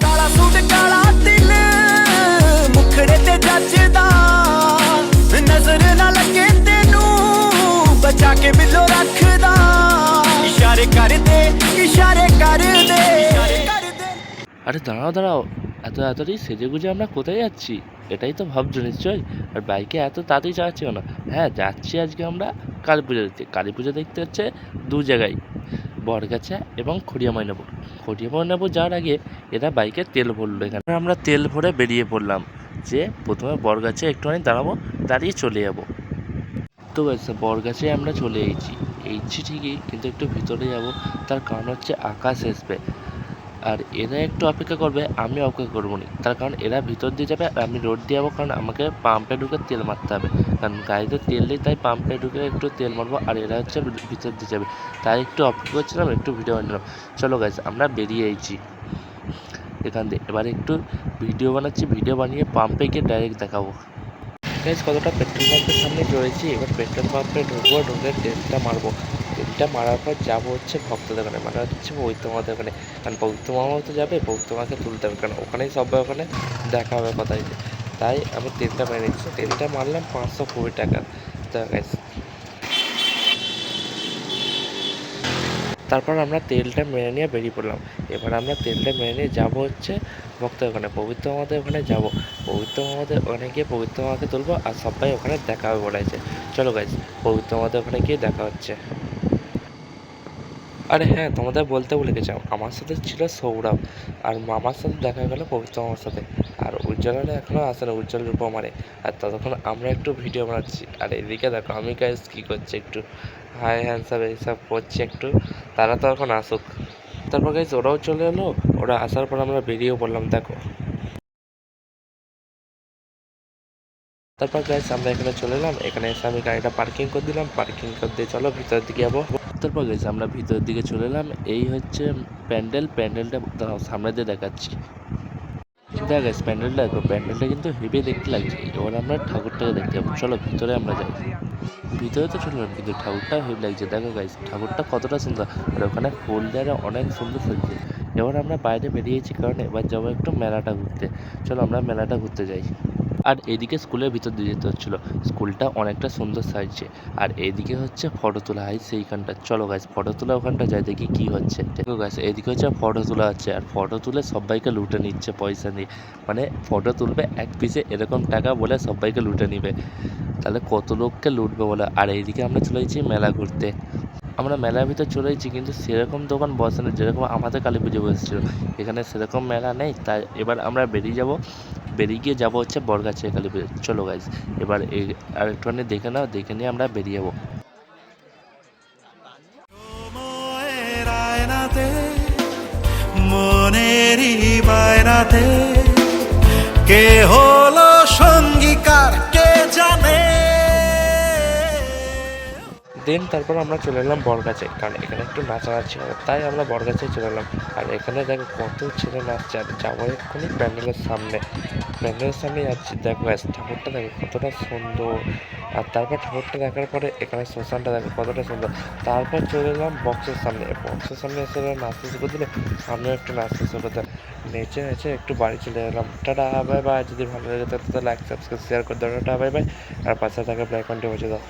ਕਾਲਾ ਸੂਟ ਕਾਲਾ ਦਿਲ ਮੁਖੜੇ ਤੇ ਜੱਜਦਾ ਨਜ਼ਰ ਨਾ ਲੱਗੇ ਤੈਨੂੰ ਬਚਾ ਕੇ ਬਿੱਲੋ ਰੱਖਦਾ ਇਸ਼ਾਰੇ ਕਰਦੇ ਇਸ਼ਾਰੇ ਕਰਦੇ ਇਸ਼ਾਰੇ ਕਰਦੇ আরে দাঁড়াও দাঁড়াও এত তাড়াতাড়ি সেজে গুজে আমরা কোথায় যাচ্ছি এটাই তো ভাবছো নিশ্চয়ই আর বাইকে এত তাড়াতাড়ি চালাচ্ছি না হ্যাঁ যাচ্ছি আজকে আমরা কালী পুজো দেখতে কালী পুজো দেখতে হচ্ছে দু জায়গায় বরগাছা এবং খড়িয়া ময়নাপুর খড়িয়া ময়নাপুর যাওয়ার আগে এরা বাইকে তেল ভরলো এখানে। আমরা তেল ভরে বেরিয়ে পড়লাম যে প্রথমে বরগাছে একটুখানি দাঁড়াবো, দাঁড়িয়ে চলে যাব। তো বরগাছে আমরা চলে এসেছি। এইছি ঠিকই, কিন্তু একটু ভিতরে যাব। তার কারণ হচ্ছে আকাশ আসবে আর এরা একটু অপেক্ষা করবে, আমি অপেক্ষা করব না তার কারণ এরা ভিতর দিয়ে যাবে আর আমি রোড দিয়ে যাব কারণ আমাকে পাম্পে ঢুকে তেল মারতে হবে। কারণ গাড়িতে তেল নেই, তাই পাম্পে ঢুকে একটু তেল মারবো আর এরা হচ্ছে ভিতর দিয়ে যাবে। তাই একটু অপেক্ষা করছিলাম, একটু ভিডিও বানিয়ে চলো গাইজ আমরা বেরিয়ে এসেছি এখান থেকে এবার একটু ভিডিও বানাচ্ছি ভিডিও বানিয়ে পাম্পে গিয়ে ডাইরেক্ট দেখাবো। গাইজ কতটা পেট্রোল পাম্পের সামনে রয়েছি এবার পেট্রোল পাম্পে ঢুকবো, ঢুকে তেলটা মারবো। তেলটা মারার পর যাব হচ্ছে ভক্ত দোকানে মানে হচ্ছে বৌদ্ধমাদের ওখানে। কারণ বৌদ্ধমামাও তো যাবে বৌদ্ধমাকে তুলতে হবে। কারণ ওখানেই সবাই ওখানে দেখা হবে কথা তাই আমি তেলটা মেরে নিচ্ছি। তেলটা মারলাম পাঁচশো কুড়ি টাকা। তো গাইজ তারপর আমরা তেলটা মেরে নিয়ে বেরিয়ে পড়লাম। এবার আমরা তেলটা মেরে নিয়ে যাব হচ্ছে ভক্ত ওখানে পবিত্র মামাদের ওখানে যাব। পবিত্র মামাদের ওখানে গিয়ে পবিত্র মামাকে তুলবো আর সবাই ওখানে দেখা হবে বলেছে। চলো গাইজ পবিত্র মামাদের ওখানে গিয়ে দেখা হচ্ছে। আরে হ্যাঁ তোমাদের বলতে ভুলে গেছিলাম আমার সাথে ছিল সৌরভ আর মামার সাথে দেখা গেলো পবিত্র মামার সাথে। আর উজ্জ্বলরা এখনও আসে না উজ্জ্বল রূপা মারে আর ততক্ষণ আমরা একটু ভিডিও বানাচ্ছি। আর এদিকে দেখো, আমি গাইজ কী করছি একটু হাই হ্যান্ডসাপ এইসব করছি একটু। তারা তো এখন আসুক। তারপর গাইজ ওরাও চলে এলো। ওরা আসার পর আমরা বেরিয়েও পড়লাম, দেখো। তারপর গাইজ আমরা এখানে চলে এলাম। এখানে এসে আমি গাড়িটা পার্কিং করে দিলাম। পার্কিং করে দিয়ে চলো ভিতরের দিকে যাব। তারপর গাইজ আমরা ভিতরের দিকে চলে এলাম। এই হচ্ছে প্যান্ডেল, প্যান্ডেলটা সামনে দিয়ে দেখাচ্ছি। দেখ গাইজ প্যান্ডেলটা দেখো, প্যান্ডেলটা কিন্তু হেভি দেখতে লাগছে। এবার আমরা ঠাকুরটাকে দেখতে যাব। চলো, ভিতরে আমরা যাই। ভিতরে তো চললাম কিন্তু ঠাকুরটা হেভি লাগছে। দেখো গাইজ ঠাকুরটা কতটা সুন্দর। আর ওখানে ফুল অনেক সুন্দর সাজছে এবার আমরা বাইরে বেরিয়েছি, কারণ এবার যাব একটু মেলাটা ঘুরতে। চলো, আমরা মেলাটা ঘুরতে যাই। আর এদিকে স্কুলের ভিতর দিয়ে যেতে হচ্ছিল। স্কুলটা অনেকটা সুন্দর সাজছে। আর এদিকে হচ্ছে ফটো তোলা হয় সেইখানটা। চলো গাছ ফটো তোলা ওখানটা যায় দেখি কি হচ্ছে। দেখো গাছ এদিকে হচ্ছে ফটো তোলা হচ্ছে। আর ফটো তুলে সবাইকে লুটে নিচ্ছে পয়সা নিয়ে। মানে ফটো তুলবে এক পিসে এরকম টাকা বলে সবাইকে লুটে নিবে। তাহলে কত লোককে লুটবে বলে? আর এইদিকে আমরা চলে গেছি মেলা ঘুরতে। আমরা মেলার ভিতর চলে এসেছি কিন্তু সেরকম দোকান বসে না। যেরকম আমাদের কালী পুজো বসেছিল। এখানে সেরকম মেলা নেই। তাই এবার আমরা বেরিয়ে যাব। বেরিয়ে গিয়ে যাব হচ্ছে বরগাছে কালী পুজো চলো গাইজ এবার এই আর একটুখানি দেখে নাও, দেখে নিয়ে আমরা বেরিয়ে যাব। মনেরই বায়নাতে কে দেন তারপর আমরা চলে এলাম বরগাছে কারণ এখানে একটু নাচানাচি হবে তাই আমরা বরগাছে চলে এলাম। আর এখানে দেখো কত ছেলে নাচছে, আর যাব এক্ষুনি প্যান্ডেলের সামনে। প্যান্ডেলের সামনে যাচ্ছি, দেখো ঠাকুরটা দেখো কতটা সুন্দর। আর তারপর ঠাকুরটা দেখার পরে এখানে শ্মশানটা দেখো কতটা সুন্দর। তারপর চলে এলাম বক্সের সামনে বক্সের সামনে এসে নাচতে শুরু দিলে আমিও একটু নাচতে শুরু করতে নেচে নেচে একটু বাড়ি চলে এলাম। টাটা বাই বাই যদি ভালো লাগে তাহলে লাইক সাবস্ক্রাইব শেয়ার করে দাও। টাটা বাই বাই আর পাশে থাকা ব্ল্যাক কন্টে বসে দাও।